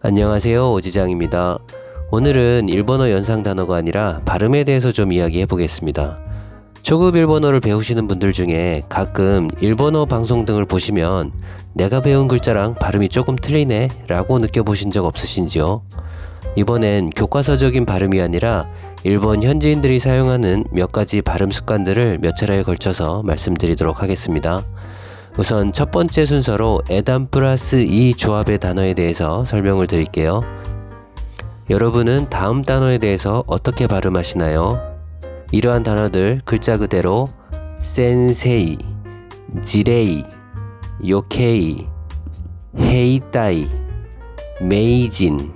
안녕하세요. 오지장입니다. 오늘은 일본어 연상 단어가 아니라 발음에 대해서 좀 이야기해 보겠습니다. 초급 일본어를 배우시는 분들 중에 가끔 일본어 방송 등을 보시면 내가 배운 글자랑 발음이 조금 틀리네 라고 느껴보신 적 없으신지요? 이번엔 교과서적인 발음이 아니라 일본 현지인들이 사용하는 몇 가지 발음 습관들을 몇 차례에 걸쳐서 말씀드리도록 하겠습니다. 우선 첫 번째 순서로 에단 플러스 이 조합의 단어에 대해서 설명을 드릴게요. 여러분은 다음 단어에 대해서 어떻게 발음하시나요? 이러한 단어들 글자 그대로 센세이, 지레이, 요케이, 헤이따이, 메이진,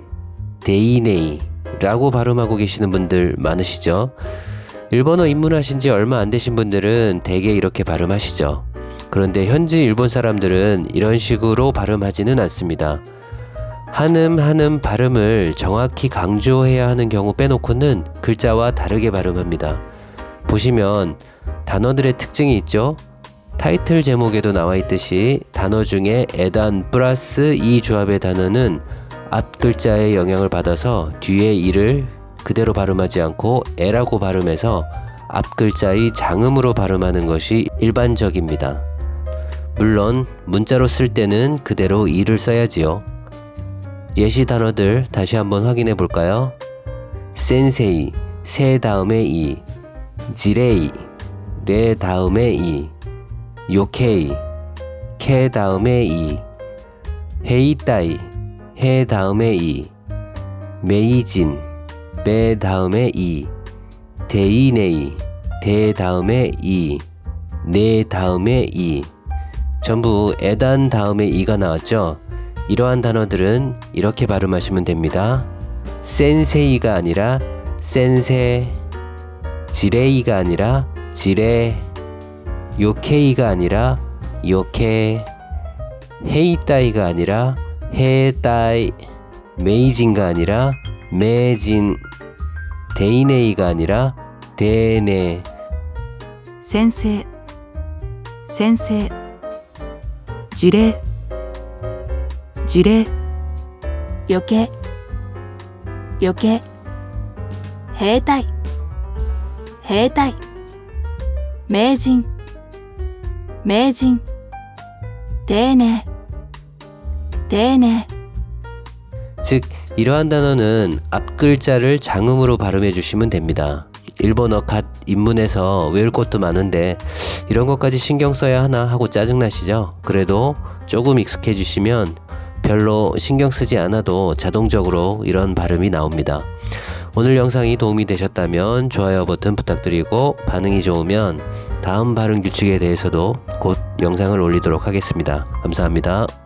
데이네이 라고 발음하고 계시는 분들 많으시죠? 일본어 입문하신 지 얼마 안 되신 분들은 대개 이렇게 발음하시죠. 그런데 현지 일본 사람들은 이런 식으로 발음하지는 않습니다. 한음 한음 발음을 정확히 강조해야 하는 경우 빼놓고는 글자와 다르게 발음합니다. 보시면 단어들의 특징이 있죠? 타이틀 제목에도 나와 있듯이 단어 중에 에단 플러스 이 조합의 단어는 앞 글자의 영향을 받아서 뒤에 이를 그대로 발음하지 않고 에라고 발음해서 앞 글자의 장음으로 발음하는 것이 일반적입니다. 물론 문자로 쓸 때는 그대로 이를 써야지요. 예시 단어들 다시 한번 확인해 볼까요? 센세이, 세 다음에 이, 지레이, 레 다음에 이, 요케이, 케 다음에 이, 헤이따이, 해 다음에 이, 메이진, 메 다음에 이, 데이네이, 데 다음에 이, 네 다음에 이. 전부 에단 다음에 이가 나왔죠. 이러한 단어들은 이렇게 발음하시면 됩니다. 센세이가 아니라 센세, 지레이가 아니라 지레, 요케이가 아니라 요케, 헤이따이가 아니라 헤따이, 메이진가 아니라 메진, 데이네이가 아니라 데네. 先生 지레 지레. 요게 요게. 해다이 해다이. 매진 매진. 대네 대네. 즉 이러한 단어는 앞 글자를 장음으로 발음해 주시면 됩니다. 일본어 갓 입문해서 외울 것도 많은데 이런 것까지 신경 써야 하나 하고 짜증 나시죠? 그래도 조금 익숙해지시면 별로 신경 쓰지 않아도 자동적으로 이런 발음이 나옵니다. 오늘 영상이 도움이 되셨다면 좋아요 버튼 부탁드리고 반응이 좋으면 다음 발음 규칙에 대해서도 곧 영상을 올리도록 하겠습니다. 감사합니다.